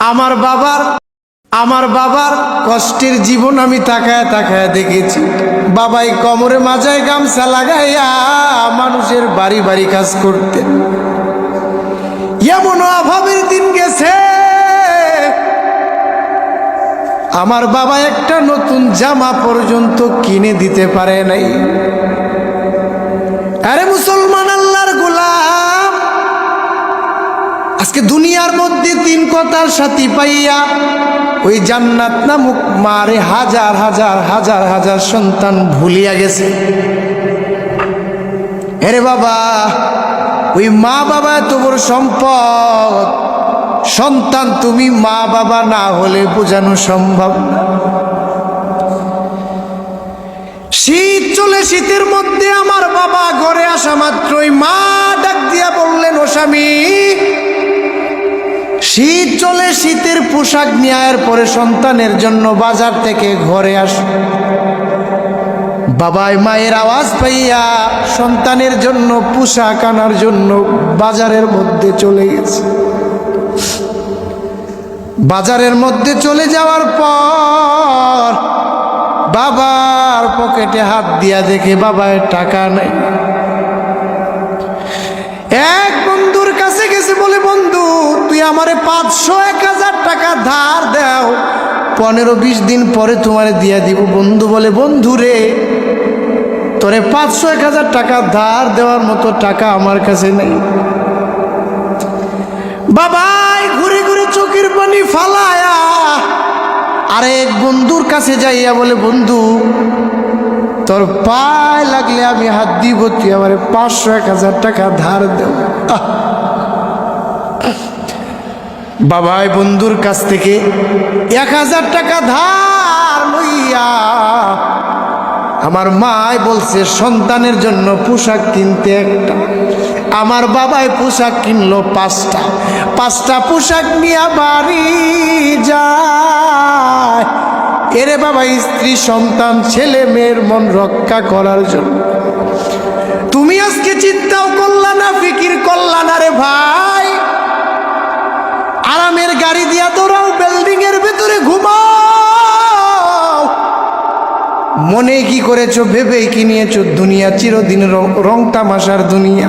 আমার বাবার আমার বাবার কষ্টের জীবন আমি তাকায় তাকায় দেখেছি। বাবাই কমরে মাজায় গামছা লাগাইয়া মানুষের বাড়ি বাড়ি কাজ করতেন। এমন অভাবের দিন গেছে। আমার বাবা একটা নতুন জামা পর্যন্ত কিনে দিতে পারে নাই। আরে মুসলমান! আজকে দুনিয়ার মধ্যে তিন কথার সাথী পাইয়া ওই জান্নাত নামুক মারে হাজার হাজার হাজার হাজার সন্তান ভুলিয়া গেছে। আরে বাবা, ওই মা বাবা বড় সম্পদ, সন্তান তুমি মা বাবা না হলে বোঝানো সম্ভব শীত চলে, শীতের মধ্যে আমার বাবা ঘরে আসা মাত্রই মা ডাক দিয়া বললেন, ও স্বামী শীত চলে, শীতের পোশাক নেওয়ার পরে সন্তানের জন্য বাজার থেকে ঘরে আস। বাবাই মায়ের আওয়াজ পাইয়া সন্তানের জন্য পোশাক আনার জন্য বাজারের মধ্যে চলে গেছে। বাজারের মধ্যে চলে যাওয়ার পর বাবার পকেটে হাত দিয়া দেখে বাবার টাকা নাই। এক আমারে পাঁচশো এক হাজার টাকা ধার দাও। পনেরো বিশ দিন পরে তোমারে দিয়া দিব। বন্ধু বলে, বন্ধু রে, তোরে পাঁচশো এক হাজার টাকা ধার দেওয়ার মতো টাকা আমার কাছে নেই। বাবাই, ঘুরে ঘুরে চোখের পানি ফালায়া আরেক বন্ধুর কাছে যাইয়া বলে, বন্ধু, তোর পায়ে লাগলে আমি হাত দিব, তুই আমার পাঁচশো এক হাজার টাকা ধার দেব! বাবাই বন্ধুর কাছ থেকে এক হাজার টাকা ধার লইয়া আমার মায় বলছে, সন্তানের জন্য পোশাক কিনতে একটা। আমার বাবাই পোশাক কিনলো পাঁচটা। পাঁচটা পোশাক নিয়ে বাড়ি যায়। এরে বাবা, স্ত্রী, সন্তান, ছেলে, মেয়ের মন রক্ষা করার জন্য। তুমি আজকে চিন্তাও করলা না, ফিকির করলা না রে ভাই। মনে কি করেছ ভেবেই কি নিয়েছো দুনিয়া চিরদিন রং তামাশার দুনিয়া।